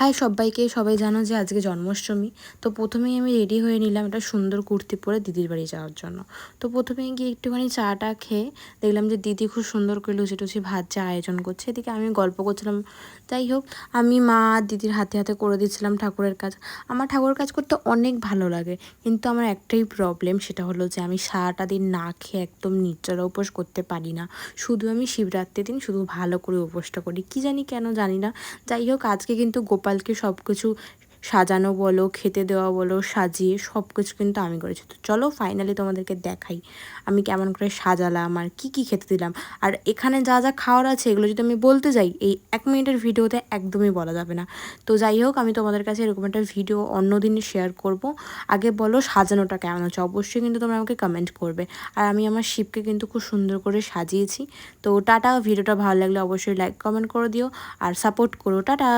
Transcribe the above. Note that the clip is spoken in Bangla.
হাই সবাইকে, সবাই জানো যে আজকে জন্মাষ্টমী। তো প্রথমেই আমি রেডি হয়ে নিলাম একটা সুন্দর কুর্তি পরে দিদির বাড়ি যাওয়ার জন্য। তো প্রথমেই গিয়ে একটুখানি চাটা খেয়ে দেখলাম যে দিদি খুব সুন্দর করে লুচি টুচি ভাত চা আয়োজন করছে। এদিকে আমি গল্প করছিলাম, যাই হোক, আমি মা দিদির হাতে হাতে করে দিচ্ছিলাম ঠাকুরের কাজ। আমার ঠাকুরের কাজ করতে অনেক ভালো লাগে, কিন্তু আমার একটাই প্রবলেম সেটা হলো যে আমি সারাটা দিন না খেয়ে একদম নির্জলা উপোস করতে পারি না। শুধু আমি শিবরাত্রির দিন শুধু ভালো করে উপোসটা করি। কি জানি কেন জানি না। যাই হোক, আজকে কিন্তু গোপালকে সব কিছু সাজানো বলো, খেতে দেওয়া বলো, সাজিয়ে সব কিছু কিন্তু আমি করেছি। তো চলো ফাইনালি তোমাদেরকে দেখাই আমি কেমন করে সাজালাম আর কি কি খেতে দিলাম। আর এখানে যা যা খাওয়ার আছে এগুলো যদি আমি বলতে যাই, এই এক মিনিটের ভিডিওতে একদমই বলা যাবে না। তো যাই হোক, আমি তোমাদের কাছে এরকম একটা ভিডিও অন্য দিন শেয়ার করব। আগে বলো সাজানোটা কেমন হচ্ছে? অবশ্যই কিন্তু তোমরা আমাকে কমেন্ট করবে। আর আমি আমার শিবকে কিন্তু খুব সুন্দর করে সাজিয়েছি। তো টাটা, ভিডিওটা ভালো লাগলে অবশ্যই লাইক কমেন্ট করে দিও। আর সাপোর্ট করো, টাটা!